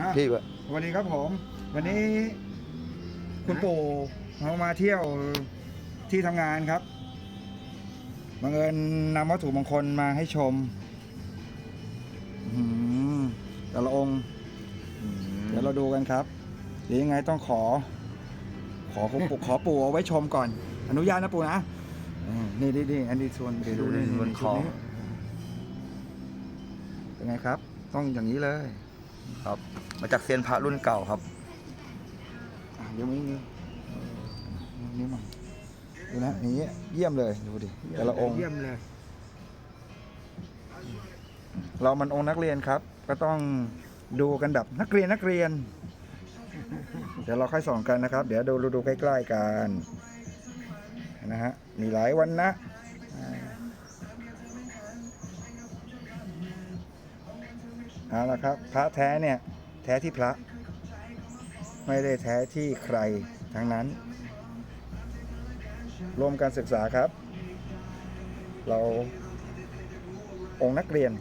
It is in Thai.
อะ พี่วะสวัสดีครับผม วันนี้ คุณปู่เขามาเที่ยวที่ทำงานครับบังเอิญนำวัตถุมงคลมาให้ชมอื้อหือแต่ละองค์ เดี๋ยวเราดูกันครับเดี๋ยวยังไงต้องขอ ขอคุณปู่ ขอปู่เอาไว้ชมก่อน อนุญาตนะปู่นะอืมนี่นี่นี่อันนี้ส่วนไปดูในบนคอ ชุดนี้เป็นไงครับ ต้องอย่างนี้เลย ครับ มาจากเซียนพระรุ่นเก่าครับอะเดี๋ยวนี้นี่นี่มาดูนะอย่างนี้เยี่ยมเลยดูดิแต่ละองค์ เยี่ยมเลยเรามันองค์นักเรียนครับ ก็ต้องดูกันแบบนักเรียนนักเรียน เดี๋ยวเราค่อยส่องกันนะครับ เดี๋ยวดูดูใกล้ ๆกันนะฮะมีหลายวันนะ เอาละครับ พระแท้เนี่ย แท้ที่พระ ไม่ได้แท้ที่ใครทั้งนั้นรวมการศึกษาครับ เราองค์นักเรียน